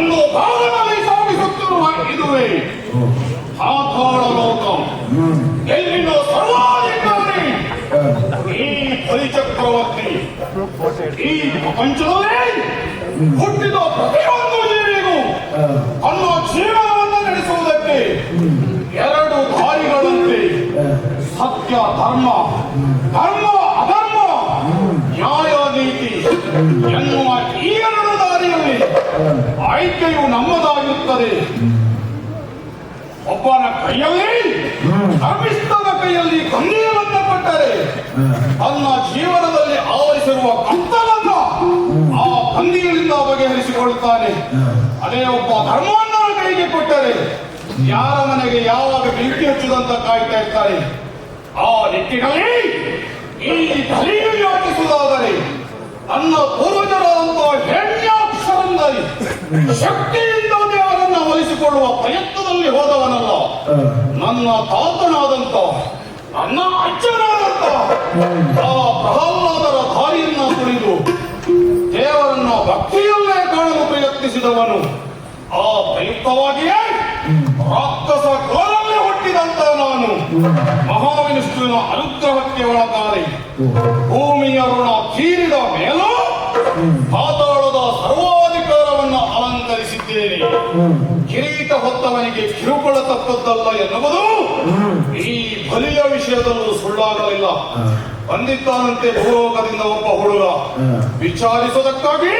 ಹಲ್ಲು ಭಾಗದಲ್ಲಿ ಸಾಗಿಸುತ್ತಿರುವ ಇದುವೆ ಪಾತಾಳ ಲೋಕ ಎಲ್ಲಿನ ಸರ್ವಾಧಿಕಾರಿ. ಈ ಪರಿಚಕ್ರವರ್ತಿ ಈ ಪ್ರಪಂಚದಲ್ಲೇ ಹುಟ್ಟಿದ ಪ್ರತಿಯೊಂದು ಜೀವಿಗೂ ಅನ್ನೋ ಜೀವನವನ್ನು ನಡೆಸುವುದಕ್ಕೆ ಎರಡು ದಾರಿಗಳಂತೆ ಸತ್ಯ, ಧರ್ಮ ಧರ್ಮ, ಅಧರ್ಮ, ನ್ಯಾಯ, ನೀತಿ ಎನ್ನುವ ಆಯ್ಕೆಯು ನಮ್ಮದಾಗಿರುತ್ತದೆ. ಒಬ್ಬನ ಕೈಯಲ್ಲಿ ಅಭಿಷ್ಠದ ಕೈಯಲ್ಲಿ ಕನ್ನೀರನ್ನು ಕೊಟ್ಟರೆ ತನ್ನ ಜೀವನದಲ್ಲಿ ಆವರಿಸಿರುವ ಕತ್ತಲನ್ನು ಆ ಕಂದಿಗಳಿಂದ ಬಗೆಹರಿಸಿಕೊಳ್ಳುತ್ತಾನೆ. ಅದೇ ಒಬ್ಬ ಧರ್ಮವನ್ನು ಕೈಗೆ ಕೊಟ್ಟರೆ ಯಾರ ಮನೆಗೆ ಯಾವಾಗ ಬೆಂಕಿ ಹಚ್ಚುದಂತ ಕಾಯ್ತಾ ಇರ್ತಾರೆ. ಆ ನಿಟ್ಟಿನಲ್ಲಿ ಈ ಕಲಿಯು ಯೋಚಿಸುವುದಾದರೆ ನನ್ನ ಪೂರ್ವಜರಾದಂತಹ ಶಕ್ತಿಯಿಂದ ದೇವರನ್ನು ಒಲಿಸಿಕೊಳ್ಳುವ ಪ್ರಯತ್ನದಲ್ಲಿ ಹೋದವನಲ್ಲ. ನನ್ನ ತಾತನಾದಂತ ನನ್ನ ಅಜ್ಜನಾದಂತ ಆ ಪ್ರಹ್ಲಾದರ ದಾರಿಯನ್ನ ತುಳಿದು ದೇವರನ್ನ ಭಕ್ತಿಯಲ್ಲೇ ಕಾಣಲು ಪ್ರಯತ್ನಿಸಿದವನು ಆ ಪ್ರಯುಕ್ತವಾಗಿಯೇ ರಾಕ್ಷಸ ಕೋಲಲ್ಲಿ ಹುಟ್ಟಿದಂತ ನಾನು. ಮಹಾವಿಷ್ಣುವಿನ ಅನುಗ್ರಹಕ್ಕೆ ಒಳಗಾದೆ ಭೂಮಿಯ ಋಣ ತೀರಿದ ಮೇಲೂ ಪಾತಾಳದ ಕಿರೀಟ ಹೊತ್ತವನಿಗೆ ಕಿರುಕುಳ ತಪ್ಪದ್ದಲ್ಲ ಎನ್ನುವುದು ಈ ಬಲಿಯ ವಿಷಯದಲ್ಲೂ ಸುಳ್ಳಾಗಲಿಲ್ಲ. ಬಂದಿದ್ದಾನಂತೆ ಭೂಲೋಕದಿಂದ ಒಬ್ಬ ಹುಡುಗ. ವಿಚಾರಿಸುವುದಕ್ಕಾಗಿ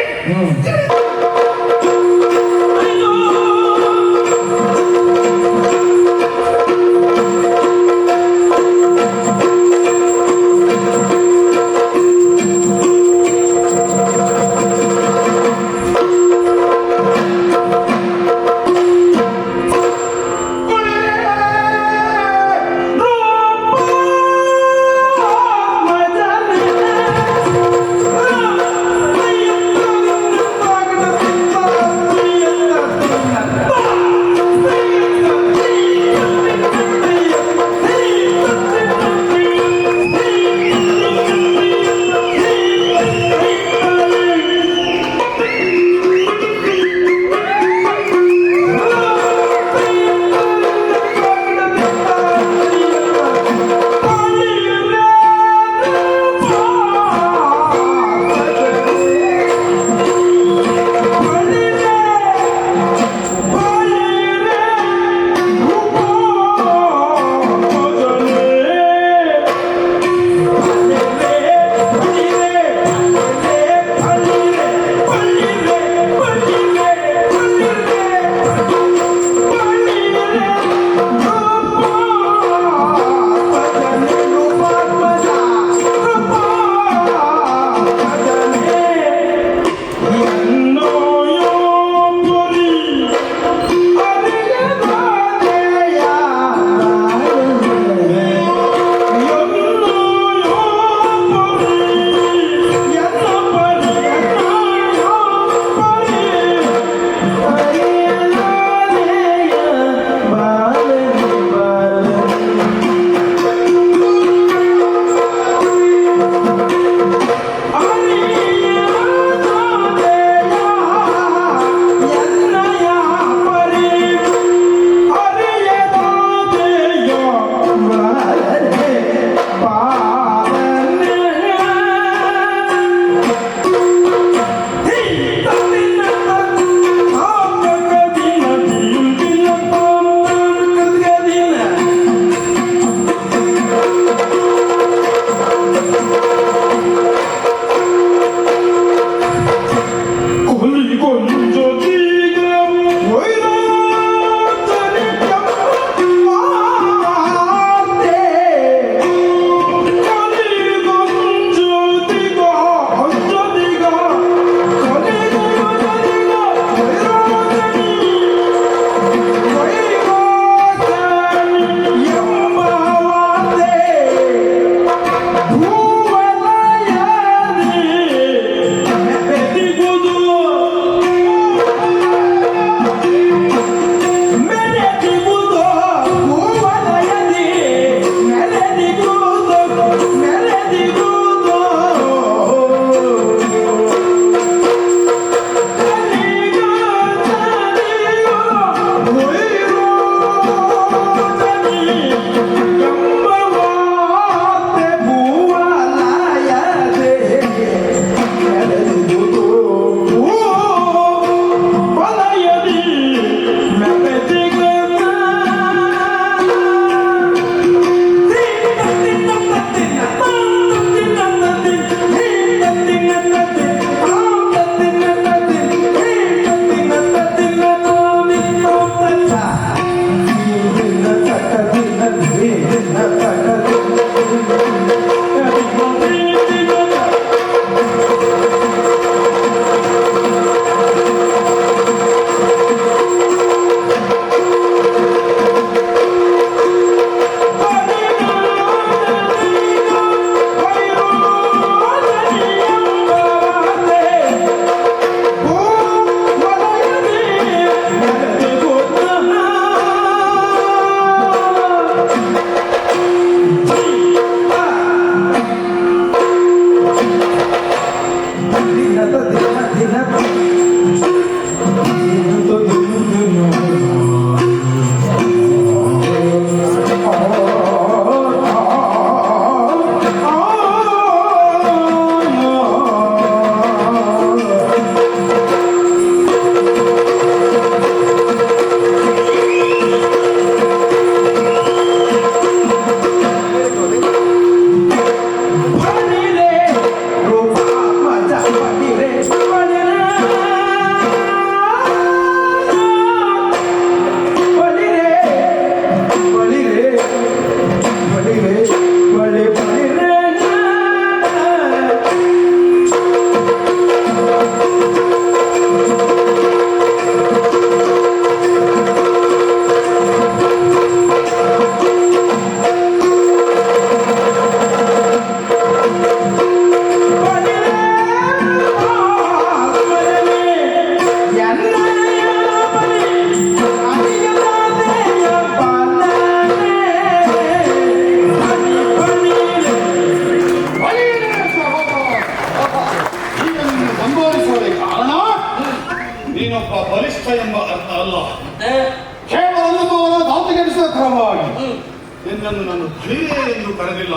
ನಿನ್ನನ್ನು ನಾನು ಧೈರ್ಯ ಎಂದು ಕರೆದಿಲ್ಲ.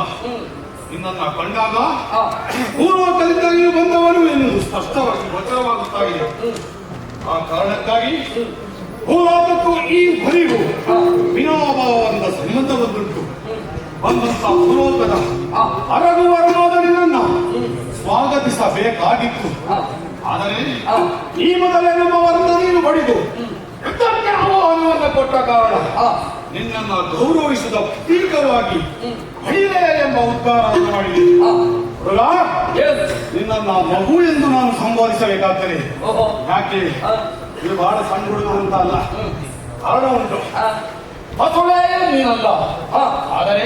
ನಿನ್ನನ್ನು ಕಂಡಾಗ ಪೂರ್ವ ಕಲಿತಾಗಿಯೂ ಬಂದವನು ಎಂದು ಸ್ಪಷ್ಟವಾಗಿ ಗೋಚರವಾಗುತ್ತಾ ಇದೆ ಆ ಕಾರಣಕ್ಕಾಗಿ ಹೋರಾಟಕ್ಕೂ ಈ ಬರಿಗೂ ವಿನಾಭಾವದ ಬಂದುಂಟು ಬಂದಂತ ಪೂರ್ವಕದ ಅರಗು ಅರಗುವರನಾದ ನಿನ್ನನ್ನು ಸ್ವಾಗತಿಸಬೇಕಾಗಿತ್ತು. ಆದರೆ ಈ ಮೊದಲೇ ನಮ್ಮ ನೀನು ಬಡಿದು ಆಹ್ವಾನವನ್ನು ಕೊಟ್ಟ ಕಾರಣ ನಿನ್ನನ್ನು ಗೌರವಿಸಿದ ಪ್ರತೀಕವಾಗಿ ಎಂಬ ಉದ್ಗಾರವನ್ನು ಮಾಡಿದೆ? ನಿನ್ನನ್ನ ಮಗು ಎಂದು ನಾನು ಸಂಬೋಧಿಸಬೇಕಾಗ್ತದೆ ಓಹೋ, ಯಾಕೆ? ಇದು ಬಹಳ ಸಣ್ಣ ಹುಡುಗರು ಅಂತ ಅಲ್ಲ. ಕಾರಣ ಉಂಟು. ಆ, ಮಸುಳೆ ನೀನಲ್ಲ. ಆದರೆ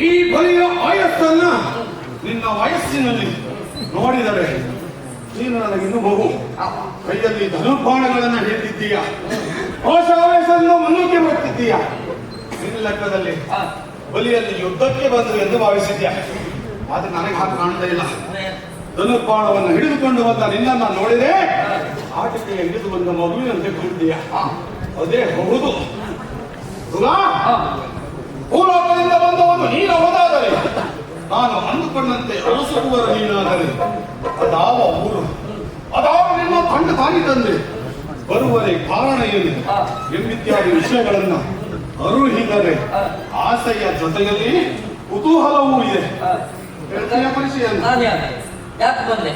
ಈ ಬಲಿಯ ಆಯಸ್ಸನ್ನ ನಿನ್ನ ವಯಸ್ಸಿನಲ್ಲಿ ನೋಡಿದರೆ ನೀನು ನನಗಿನ್ನು ಮಗು ಕೈಯಲ್ಲಿ ಧನುರ್ಬಾಣಗಳನ್ನ ಹಿಡಿದಿದ್ದೀಯ ಮುಂದಕ್ಕೆ ಬರ್ತಿದ್ದೀಯಾ ಬರ್ತಿದ್ದೀಯ ನಿನ್ನ ಲೆಕ್ಕದಲ್ಲಿ ಬಲಿಯಲ್ಲಿ ಯುದ್ಧಕ್ಕೆ ಬಂದು ಎಂದು ಭಾವಿಸಿದ್ಯ? ಆದ್ರೆ ನನಗೆ ಹಾಗೆ ಕಾಣ್ತಾ ಇಲ್ಲ. ಧನುರ್ಬಾಣವನ್ನು ಹಿಡಿದುಕೊಂಡು ಬಂದ ನಿನ್ನನ್ನ ನೋಡಿದೆ? ಆಟಕ್ಕೆ ಹಿಡಿದು ಬಂದ ಮಗುವಿನಂತೆ ಕೂಡಿದ್ದೀಯ ಆ, ಅದೇ ಹೌದು. ಭೂಲೋಕದಿಂದ ಬಂದವನು ನೀನು ಹೋದಾದರೆ ನಾನು ಅಂದುಕೊಂಡಂತೆ ಅರಸುವರ ನೀನಾದರೆ ಅದಾವ ಊರು. ಅದಾವ ನಿಮ್ಮ ತಂಡ ತಾಗಿ ತಂದೆ ಬರುವರೆ ಕಾರಣ ಏನು. ಎಂಬಿತ್ಯಾದಿ ವಿಷಯಗಳನ್ನ ಅರುಹಿದರೆ ಆಸೆಯ ಜೊತೆಯಲ್ಲಿ ಕುತೂಹಲವೂ ಇದೆ. ಪರಿಚಯ? ಯಾಕೆ ಬಂದೆ?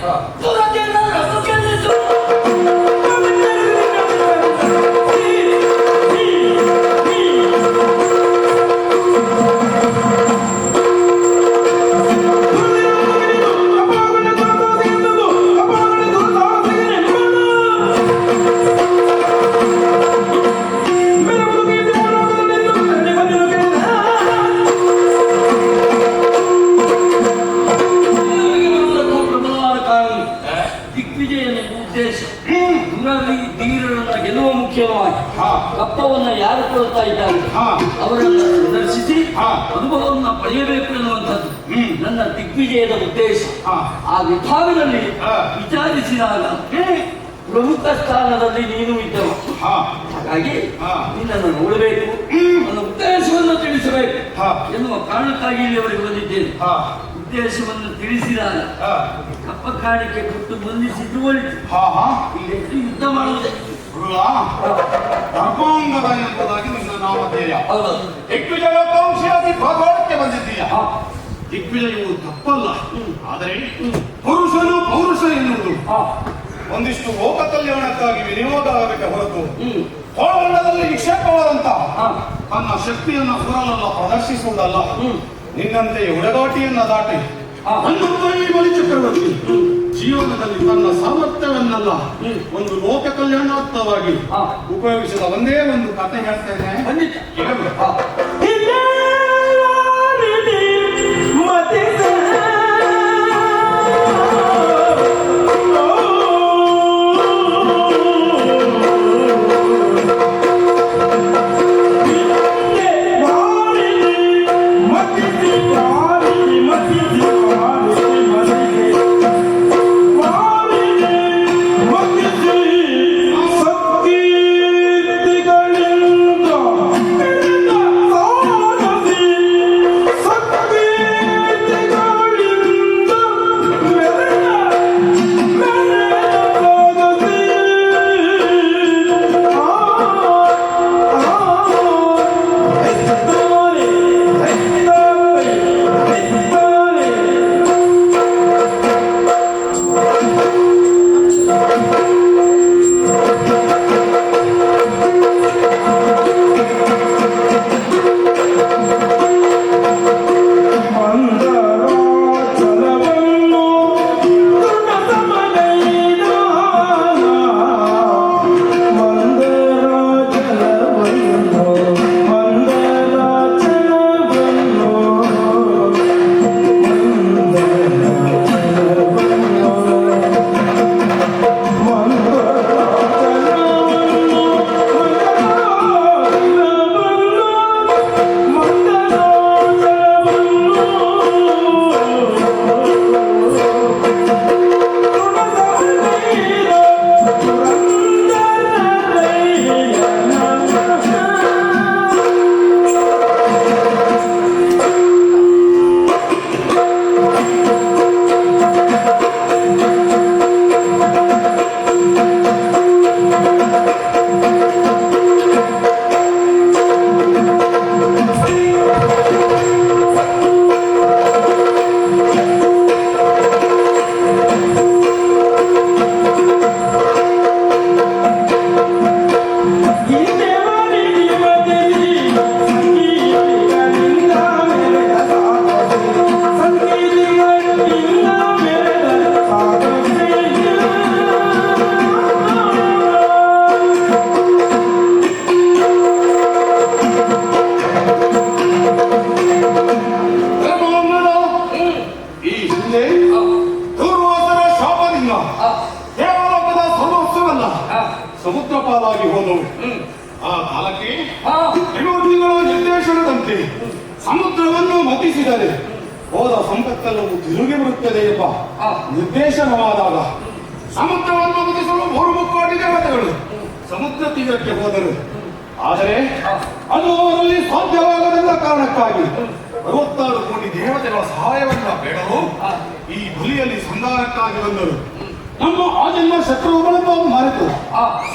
ಕೊಡ್ತಾ ಇದ್ದಾರೆ ಅವರನ್ನು ಸಂದರ್ಶಿಸಿ ಅನುಭವವನ್ನು ಪಡೆಯಬೇಕು ಎನ್ನುವಂಥದ್ದು. ನನ್ನ ದಿಗ್ವಿಜಯದ ಉದ್ದೇಶ. ಆ ವಿಭಾಗದಲ್ಲಿ ಹಾ. ವಿಚಾರಿಸಿದಾಗ ಪ್ರಮುಖ ಸ್ಥಾನದಲ್ಲಿ ನೀನು ಇದ್ದವು. ಹಾಗಾಗಿ. ನಿನ್ನನ್ನು ನೋಡಬೇಕು ನನ್ನ ಉದ್ದೇಶವನ್ನು ತಿಳಿಸಬೇಕು ಹಾ. ಎನ್ನುವ ಕಾರಣಕ್ಕಾಗಿ ಇಲ್ಲಿಯವರೆಗೆ ಬಂದಿದ್ದೇನೆ. ಹಾ. ಉದ್ದೇಶವನ್ನು ತಿಳಿಸಿದಾಗ ಕಪ್ಪ ಕಾಣಿಕೆ ಕೊಟ್ಟು ಬಂಧಿಸಿದ್ದು ಹಾ ಇಲ್ಲಿ ಯುದ್ಧ ಮಾಡುವುದೇ. ಧರ್ಮಾಂಗದ ಎಂಬುದಾಗಿ ನಿನ್ನ ನಾಮಧೇಯ. ಹೌದು. ವಂಶಿಯಾಗಿ ಪಾತಾಳಕ್ಕೆ ಬಂದಿದ್ದೀಯ. ದಿಗ್ವಿಜಯವು ತಪ್ಪಲ್ಲ. ಆದರೆ ಪುರುಷನು ಪೌರುಷ ಎನ್ನುವುದು. ಒಂದಿಷ್ಟು ಲೋಕ ಕಲ್ಯಾಣಕ್ಕಾಗಿ ವಿನಿಯೋಗ ಆಗಬೇಕೆ ಹೊರತು. ಹೋಳಬಣ್ಣದಲ್ಲಿ ನಿಕ್ಷೇಪವಾದಂತ ತನ್ನ ಶಕ್ತಿಯನ್ನು ಹೊರಲಲ್ಲ ಪ್ರದರ್ಶಿಸುವುದಲ್ಲ. ನಿನ್ನಂತೆ ಹುಡುಗಾಟಿಯನ್ನ ದಾಟಿ ಹಾ. ಅನ್ನುತ್ತ ಈ ಬಲಿ ಚಕ್ರವರ್ತಿ ಜೀವನದಲ್ಲಿ ತನ್ನ ಸಾಮರ್ಥ್ಯವನ್ನೆಲ್ಲ. ಒಂದು ಲೋಕ ಕಲ್ಯಾಣಾರ್ಥವಾಗಿ. ಉಪಯೋಗಿಸಿದ ಒಂದೇ ಒಂದು ಕಥೆ ಹೇಳ್ತೇನೆ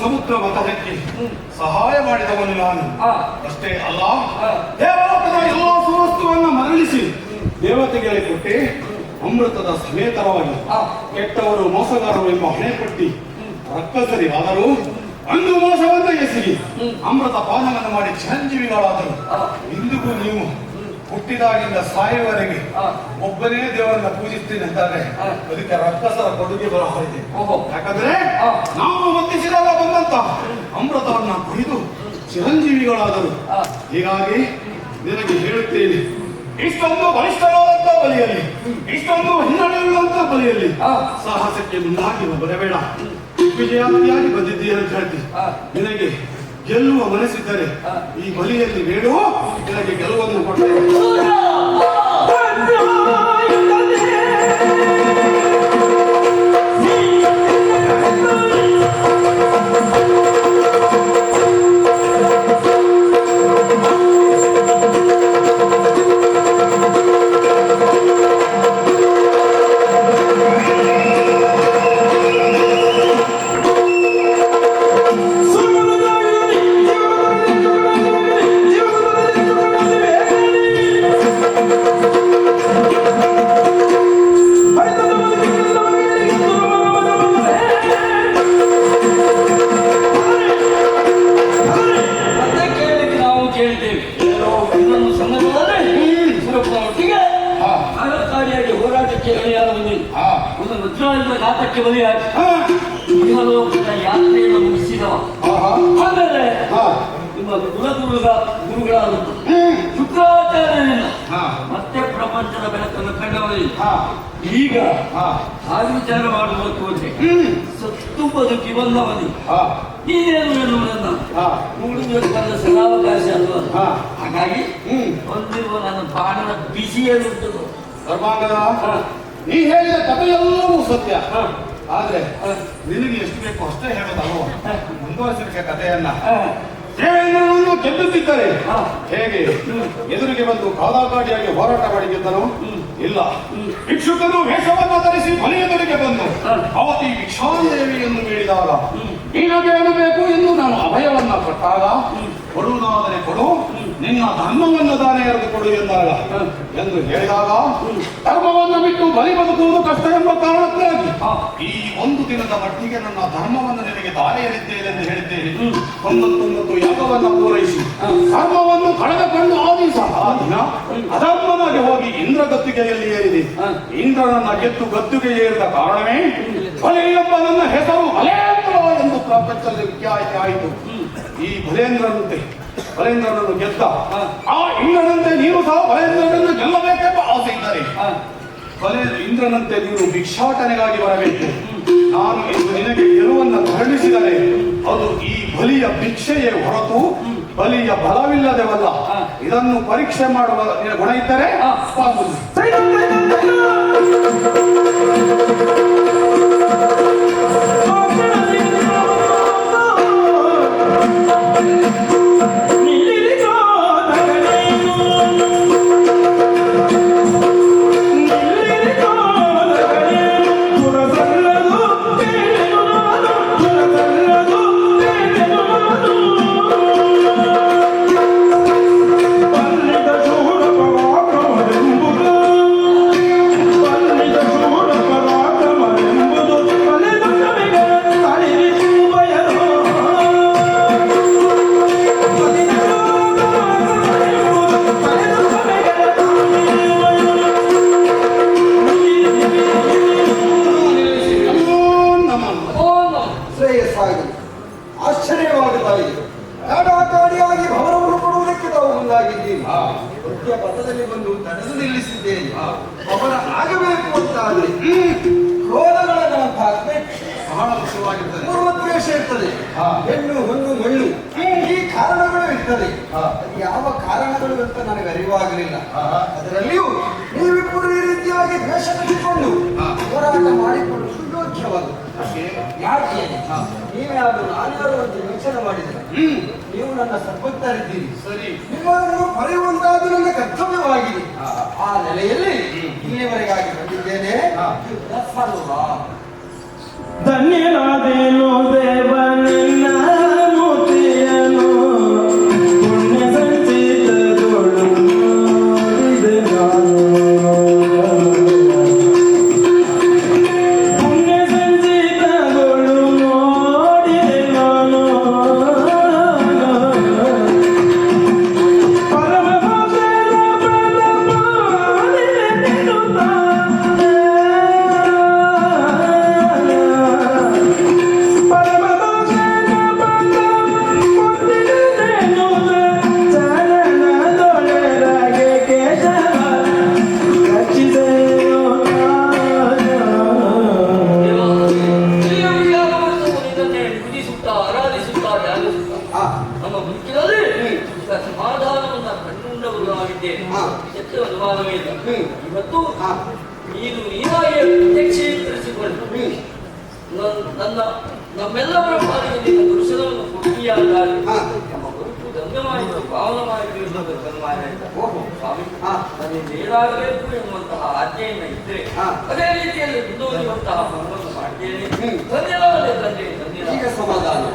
ಸಮುದ್ರ ಮತಕ್ಕೆ ಸಹಾಯ ಮಾಡಿದವನು ನಾನು. ಅಷ್ಟೇ ಅಲ್ಲ. ದೇವಲೋಕದ ಎಲ್ಲ ಸುವಸ್ತುವನ್ನು ಮರಳಿಸಿ. ದೇವತೆಗಳಿಗೆ ಕೊಟ್ಟೆ. ಅಮೃತದ ಸಮೇತರವಾಗಿ. ಕೆಟ್ಟವರು ಮೋಸಗಾರರು ಎಂಬ ಹಣೆ ಕೊಟ್ಟಿ ರಕ್ತಸರಿ ಆದರೂ ಅಂದು ಮೋಸವನ್ನ ಎಸಗಿ. ಅಮೃತ ಪಾನವನ್ನು ಮಾಡಿ ಚಿರಂಜೀವಿಗಳಾದರು. ಇಂದಿಗೂ ನೀವು ಹುಟ್ಟಿದಾಗಿಂದ ಸಾಯುವವರೆಗೆ. ಒಬ್ಬನೇ ದೇವರನ್ನ ಪೂಜಿಸ್ತೀನಿ ಅಂತಾರೆ. ಅದಕ್ಕೆ ರಕ್ತಸರ ಕೊಡುಗೆ ಬರೋ ಓಹೋ. ಯಾಕಂದ್ರೆ. ನಾವು ಮತ್ತಿಸಿದಾಗ ಬಂದಂತ ಅಮೃತವನ್ನ ಕುಡಿದು ಚಿರಂಜೀವಿಗಳಾದರು. ಹೀಗಾಗಿ ನಿನಗೆ ಹೇಳುತ್ತೇನೆ ಇಷ್ಟೊಂದು ಬಲಿಷ್ಠವಾದಂತ ಬಲಿಯಲ್ಲಿ ಇಷ್ಟೊಂದು ಹಿನ್ನಡೆಯುಳ್ಳಂತ ಬಲಿಯಲ್ಲಿ. ಸಾಹಸಕ್ಕೆ ಮುಂದಾಗಿ ಬರಬೇಡ ವಿಜಯಾತಿಯಾಗಿ ಬಂದಿದ್ದೀಯ ಅಂತ ಹೇಳ್ತೀನಿ. ನಿನಗೆ ಗೆಲ್ಲುವ ಮನಸ್ಸಿದ್ದರೆ ಆ. ಈ ಬಲಿಯಲ್ಲಿ ಬೇಡುವ ನಿನಗೆ ಗೆಲುವನ್ನು ಕೊಟ್ಟರೆ ವಜ್ರಾಯುಧ ಘಾತಕ್ಕೆ ಬಲಿಯಾಗಿ. ಇಹಲೋಕದ ಯಾತ್ರೆಯನ್ನು ಮುಗಿಸಿದವ. ಆಮೇಲೆ. ನಿಮ್ಮ ಕುಲಗುರುಗ ಗುರುಗಳಾದ ಹ್ಮ್. ಶುಕ್ರಾಚಾರ್ಯನಿಂದ ಮತ್ತೆ ಪ್ರಪಂಚದ ಬೆಳಕನ್ನು ಕಂಡವರಿಲ್ಲ. ಈಗ ಆಚಾರ ಹಾಗೆ ವಿಚಾರ ಹೋದ್ರೆ ಹ್ಮ್. ಸತ್ತು ಬದುಕಿ ಬಂದವನಿ. ನೀನೇನು ಎನ್ನುವುದನ್ನ. ನೋಡುವುದಕ್ಕೆ ಬಂದ ಸದಾವಕಾಶ ಅಲ್ವಾ. ಹಾಗಾಗಿ. ಹೊಂದಿರುವ ನನ್ನ ಬಾಣದ ಬಿಸಿಯಲ್ಲಿರುತ್ತದೆ ಧರ್ಮಾಂಗದ ನೀ ಹೇಳಿದ ಕಥೆಯೆಲ್ಲವೂ ಸತ್ಯ ಹಾ. ಆದ್ರೆ. ನಿನಗೆ ಎಷ್ಟು ಬೇಕು ಅಷ್ಟೇ ಹೇಳೋದಲ್ವ ಹಾ. ಮುಂದುವರಿಸಿದ ಕಥೆಯನ್ನ. ದೇವೇಂದ್ರನನ್ನು ಗೆದ್ದುತ್ತಿದ್ದರೆ. ಹೇಗೆ. ಎದುರಿಗೆ ಬಂದು ಕಾದಾಕಾಟಿಯಾಗಿ ಹೋರಾಟ ಮಾಡಿದ್ದನು. ಇಲ್ಲ. ಭಿಕ್ಷುಕನು ವೇಷವನ್ನು ಧರಿಸಿ ಮನೆಯೆದುರಿಗೆ ಬಂದು. ಅವತಿ ಭಿಕ್ಷಾದೇವಿಯನ್ನು ಬೇಡಿದಾಗ ಹ್ಮ್. ನಿನಗೆ ಬೇಕು ಎಂದು ನಾನು ಅಭಯವನ್ನ ಕೊಟ್ಟಾಗ. ಕೊಡುವುದಾದರೆ ಕೊಡು. ನಿನ್ನ ಧರ್ಮವನ್ನು ದಾನ ಎರೆದು ಕೊಡು ಎಂದಾಗ ಎಂದು ಹೇಳಿದಾಗ. ಧರ್ಮವನ್ನು ಬಿಟ್ಟು ಬಲಿ ಬದುಕುವುದು ಕಷ್ಟ ಎಂಬ ಕಾರಣಕ್ಕಾಗಿ. ಈ ಒಂದು ದಿನದ ಮಟ್ಟಿಗೆ ನನ್ನ ಧರ್ಮವನ್ನು ನಿನಗೆ ದಾನ ಎರಿದ್ದೇನೆ ಎಂದು ಹೇಳಿದ್ದೇನೆ ಒಂದೊಂದೊಂದೊಂದು ಯಾಗವನ್ನು ಪೂರೈಸಿ. ಧರ್ಮವನ್ನು ಕಳೆದುಕೊಂಡು ಆ ದಿವಸ ಆ ದಿನ ಅಧರ್ಮನಾಗಿ ಹೋಗಿ ಇಂದ್ರ ಗತ್ತಿಗೆಯಲ್ಲಿ ಏರಿದೆ. ಇಂದ್ರನನ್ನ ಗೆದ್ದು ಗದ್ದುಗೆ ಏರಿದ ಕಾರಣವೇ ಬಲೆ ಎಂಬ ನನ್ನ ಹೆಸರು ಬಲೇಂದ್ರ ಎಂದು ಪ್ರಪಂಚದಲ್ಲಿ ವಿಖ್ಯಾತಿ ಆಯಿತು ಈ ಬಲೇಂದ್ರನಂತೆ ಬಲೇಂದ್ರನನ್ನು ಗೆದ್ದ ಆ ಇಂದ್ರನಂತೆ ನೀನು ಸಹ ಬಲೇಂದ್ರನನ್ನು ಗೆಲ್ಲಬೇಕೆಂಬ ಆಸೆ ಇದ್ದರೆ? ಬಲೇ ಇಂದ್ರನಂತೆ ನೀನು ಭಿಕ್ಷಾಟನೆಗಾಗಿ ಬರಬೇಕು. ನಾನು ಇಂದು ನಿನಗೆ ಗೆಲುವನ್ನು ಕರುಣಿಸಿದರೆ ಅದು ಈ ಬಲಿಯ ಭಿಕ್ಷೆಯೇ ಹೊರತು ಬಲಿಯ ಬಲವಿಲ್ಲದೆವಲ್ಲ. ಇದನ್ನು ಪರೀಕ್ಷೆ ಮಾಡುವ ಗುಣ ಇದ್ದರೆ ನನ್ನ ಸರಿ. ನಿಮ್ಮನ್ನು ಬರೆಯುವಂತಾದ ನನ್ನ ಕರ್ತವ್ಯವಾಗಿದೆ. ಆ ನೆಲೆಯಲ್ಲಿ ಇಲ್ಲಿವರೆಗಾಗಿ ಬಂದಿದ್ದೇನೆ. ಧನ್ಯನಾದೇನೋ ನಮ್ಮ ಮುಚ್ಚಿನಲ್ಲಿ ಸಮಾಧಾನವನ್ನು ಕಂಡುಕೊಂಡವರಾಗಿದ್ದೇನೆ ಹೆಚ್ಚು ಅನುಮಾನವೇ ಇಲ್ಲ. ಇವತ್ತು ನೀನು ನೀನಾಗಿ ಪ್ರತ್ಯಕ್ಷೀಕರಿಸಿಕೊಂಡು ನನ್ನ ನಮ್ಮೆಲ್ಲವರ ಬಾಲಿಗೆ ನಿನ್ನ ದರ್ಶನವನ್ನು ಕೊಟ್ಟಿಯಾದಾಗಿ ನಮ್ಮ ಬದುಕು ಧನ್ಯವಾಯಿತು ಪಾವನವಾಯಿತು ಎನ್ನುವುದರ ಸನ್ಮಾನಾಯಿತು ಓಹೋ. ಸ್ವಾಮಿ ನನ್ನಿಂದ ಏನಾಗಬೇಕು ಎನ್ನುವಂತಹ ಆಜ್ಞೆಯನ್ನು ಇದ್ರೆ ಅದೇ ರೀತಿಯಲ್ಲಿ ಮುಂದುವರಿಯುವಂತಹ ಭಗವನ್ನು ಮಾಡ್ತೇನೆ. ಧನ್ಯವಾದ ತಂದೆ. సమాధానం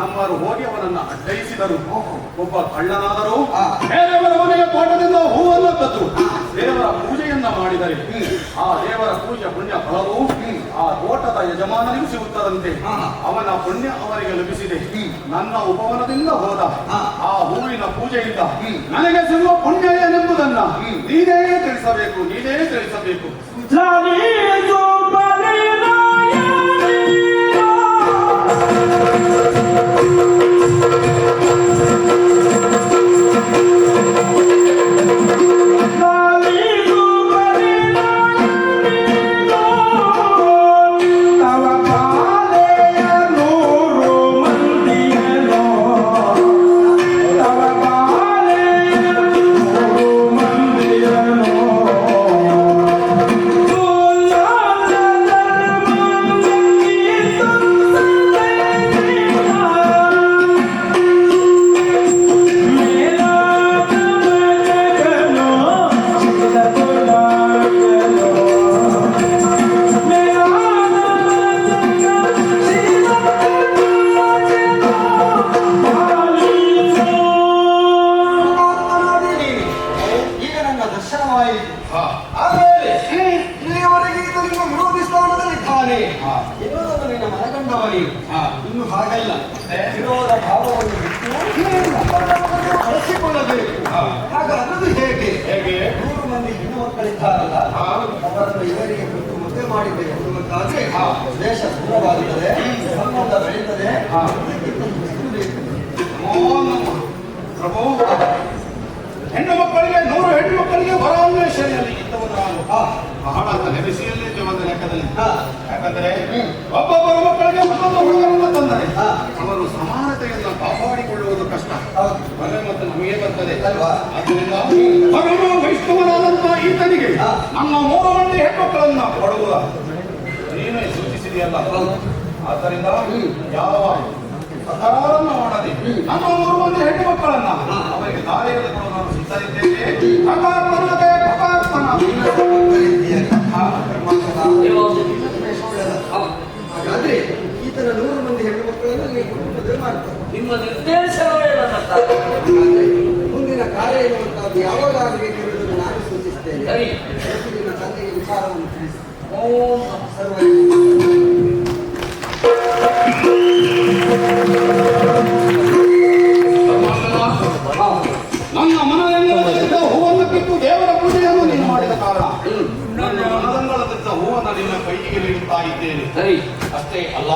ನಮ್ಮರು ಹೋಗಿ ಅವನನ್ನ ಅಡ್ಡಯಿಸಿದರು. ಒಬ್ಬ ಕಳ್ಳನಾದರೂ ಬೇರೆಯವರ ಮನೆಯ ತೋಟದಿಂದ ಹೂವನ್ನು ತತ್ತು ದೇವರ ಪೂಜೆಯನ್ನ ಮಾಡಿದರೆ. ಆ ದೇವರ ಪೂಜೆ ಪುಣ್ಯ ಫಲವು ಆ ತೋಟದ ಯಜಮಾನನಿಗೂ ಸಿಗುತ್ತದಂತೆ. ಅವನ ಪುಣ್ಯ ಅವರಿಗೆ ಲಭಿಸಿದೆ. ನನ್ನ ಉಪವನದಿಂದ ಹೋದ. ಆ ಹೂವಿನ ಪೂಜೆಯಿಂದ ನನಗೆ ಸಿಗುವ ಪುಣ್ಯ ಏನೆಂಬುದನ್ನ ನೀನೇ ತಿಳಿಸಬೇಕು ನೀನೇ ತಿಳಿಸಬೇಕು. ಜನರಿಗೆ ಗೊತ್ತು ಮುದ್ದೆ ಮಾಡಿದ್ದೇವೆ ಅನ್ನುವಂತಾದ್ರೆ ದೇಶ ದೂರವಾಗುತ್ತದೆ ಸಂಬಂಧ ಬೆಳೆಯುತ್ತದೆ. ಪ್ರಭು ಹೆಣ್ಣು ಮಕ್ಕಳಿಗೆ ನೂರು ಹೆಣ್ಣು ಮಕ್ಕಳಿಗೆ ಬರ ಅನ್ವೇಷಣೆಯಲ್ಲಿ ಇದ್ದವನು ನಾನು ಹಾ ಬಹಳ ತಲೆಬಿಸಿಯಲ್ಲೇ ಒಂದು ಲೆಕ್ಕದಲ್ಲಿ. ಯಾಕಂದ್ರೆ ಒಬ್ಬೊಬ್ಬರ ಮಕ್ಕಳಿಗೆ ಒಬ್ಬೊಬ್ಬ ಹುಡುಗರನ್ನ ತಂದರೆ ಅವರು ಸಮಾನತೆಯನ್ನು ಕಾಪಾಡಿಕೊಳ್ಳುವುದು ಕಷ್ಟ. ಮನೆ ಮತ್ತು ನಮಗೆ ಬರ್ತದೆ. ಅದರಿಂದ ಮಗನು ವೈಷ್ಣವನಾದಂತಹ ಈತನಿಗೆ ನಮ್ಮ ಮೂರು ಮಂದಿ ಹೆಣ್ಮಕ್ಕಳನ್ನ ಕೊಡುವ ನೀನೇ ಸೂಚಿಸಿದೆಯಲ್ಲ. ಆದ್ದರಿಂದ ಯಾವ ಸಕಾರವನ್ನು ಮಾಡದೆ ನಮ್ಮ ಮೂರು ಮಂದಿ ಹೆಣ್ಣು ಮಕ್ಕಳನ್ನ ಅವರಿಗೆ ದಾರಿಯಲ್ಲಿ ಕೊಡಲು ನಾನು ಸಿದ್ಧರಿದ್ದೇನೆ. ಹೆಣ್ಣು ನೀವು ಮಾಡ್ತಾರೆ. ನಿಮ್ಮ ನಿರ್ದೇಶನವೇ ನನ್ನ ಮುಂದಿನ ಕಾರ್ಯ ಎನ್ನುವಂತಹದ್ದು ಯಾವಾಗ ಆಗಬೇಕು ಎನ್ನುವುದನ್ನು ನಾನು ಸೂಚಿಸ್ತೇನೆ. ಸರಿ. ನಿನ್ನ ತಂದೆಗೆ ವಿಚಾರವನ್ನು ತಿಳಿಸಿ. ಓಂ ಸರ್ವ ನನ್ನ ಮನದಂಗಳದಿಂದ ಹೂವನ್ನು ಕಿತ್ತು ದೇವರ ಪೂಜೆಯನ್ನು ನೀನು ಮಾಡಿದ ಕಾರಣ. ನನ್ನ ಮನದಂಗಳದಿಂದ ಹೂವನ್ನು ನಿನ್ನ ಕೈಗೆ ನೀಡುತ್ತಾ ಇದ್ದೇನೆ. ಸರಿ. ಅಷ್ಟೇ ಅಲ್ಲ.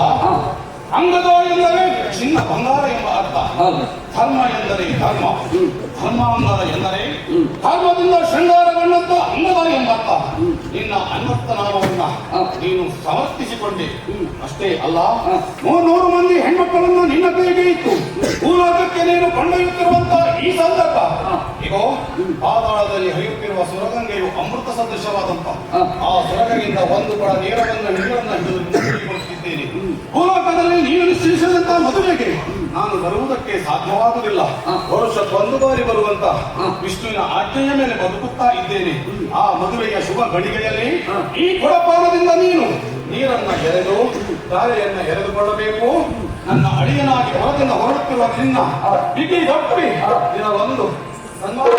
ಅಂಗದ ಎಂದರೆ ಚಿನ್ನ ಬಂಗಾರ ಎಂಬ ಅರ್ಥ. ಧರ್ಮ ಎಂದರೆ ಧರ್ಮ. ಧರ್ಮಾಂಗದ ಎಂದರೆ. ಧರ್ಮದಿಂದ ಶೃಂಗಾರಗೊಂಡಂತ ಅಂಗದ ಎಂಬ ಅರ್ಥ. ನಿನ್ನ ಅನ್ವರ್ಥ ನಾಮವನ್ನ. ನೀನು ಸಮರ್ಥಿಸಿಕೊಂಡೆ. ಅಷ್ಟೇ ಅಲ್ಲ. ಮೂರ್ನೂರು ಮಂದಿ ಹೆಣ್ಮಕ್ಕಳನ್ನು ನಿನ್ನ ಕೈಗೆ ಇತ್ತು ಭೂಲೋಕಕ್ಕೆ ನೀನು ಕೊಂಡೊಯ್ಯುತ್ತಿರುವಂತ ಈ ಸಂದರ್ಭ. ಈಗ ಇಗೋ ಪಾತಾಳದಲ್ಲಿ ಹರಿಯುತ್ತಿರುವ ಸುರಗಂಗೆಯು ಅಮೃತ ಸದೃಶವಾದಂತ. ಆ ಸುರಗಿಂದ ಒಂದು ಕೂಡ ನೀರವನ್ನು ನೀರನ್ನು ಹಿಡಿದು ಕೊಡುತ್ತಿದ್ದೇನೆ. ಭೂಲೋಕದಲ್ಲಿ ನೀನು ನಿಶ್ಚಯಿಸಿದಂತ ಮದುವೆಗೆ ನಾನು ಬರುವುದಕ್ಕೆ ಸಾಧ್ಯವಾಗುವುದಿಲ್ಲ. ವರುಷ ಒಂದು ಬಾರಿ ಬರುವಂತ. ವಿಷ್ಣುವಿನ ಆಜ್ಞೆಯ ಮೇಲೆ ಬದುಕುತ್ತಾ ಇದ್ದೇನೆ. ಆ ಮದುವೆಯ ಶುಭ ಗಳಿಗೆಯಲ್ಲಿ. ಈ ಕೊಡಪಾನದಿಂದ ನೀನು ನೀರನ್ನ ಎರೆದು ತಾರೆಯನ್ನ ಎರೆದುಕೊಳ್ಳಬೇಕು. ನನ್ನ ಅಳಿಯನಾಗಿ ಹೊರದಿಂದ ಹೊರಡುತ್ತಿರುವ ನಿನ್ನ ಬಿಗಿ ಗಪ್ಪಿ ದಿನ ಒಂದು ಸನ್ಮಾನ